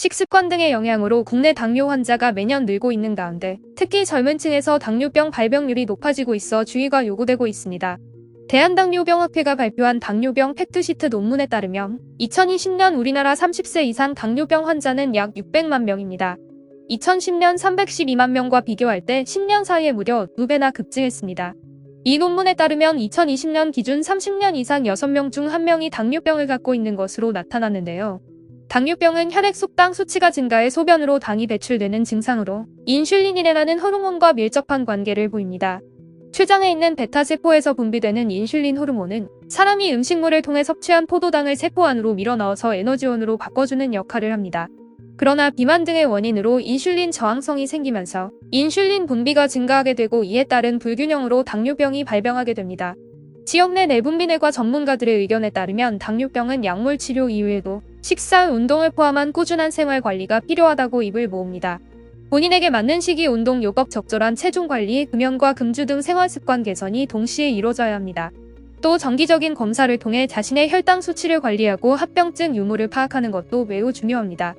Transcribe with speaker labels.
Speaker 1: 식습관 등의 영향으로 국내 당뇨 환자가 매년 늘고 있는 가운데 특히 젊은 층에서 당뇨병 발병률이 높아지고 있어 주의가 요구되고 있습니다. 대한당뇨병학회가 발표한 당뇨병 팩트시트 논문에 따르면 2020년 우리나라 30세 이상 당뇨병 환자는 약 600만 명입니다. 2010년 312만 명과 비교할 때 10년 사이에 무려 2배나 급증했습니다. 이 논문에 따르면 2020년 기준 30년 이상 6명 중 1명이 당뇨병을 갖고 있는 것으로 나타났는데요. 당뇨병은 혈액 속당 수치가 증가해 소변으로 당이 배출되는 증상으로 인슐린이라는 호르몬과 밀접한 관계를 보입니다. 췌장에 있는 베타세포에서 분비되는 인슐린 호르몬은 사람이 음식물을 통해 섭취한 포도당을 세포 안으로 밀어넣어서 에너지원으로 바꿔주는 역할을 합니다. 그러나 비만 등의 원인으로 인슐린 저항성이 생기면서 인슐린 분비가 증가하게 되고 이에 따른 불균형으로 당뇨병이 발병하게 됩니다. 지역 내 내분비내과 전문가들의 의견에 따르면 당뇨병은 약물 치료 이후에도 식사, 운동을 포함한 꾸준한 생활 관리가 필요하다고 입을 모읍니다. 본인에게 맞는 시기 운동, 요법, 적절한 체중 관리, 금연과 금주 등 생활 습관 개선이 동시에 이루어져야 합니다. 또 정기적인 검사를 통해 자신의 혈당 수치를 관리하고 합병증 유무를 파악하는 것도 매우 중요합니다.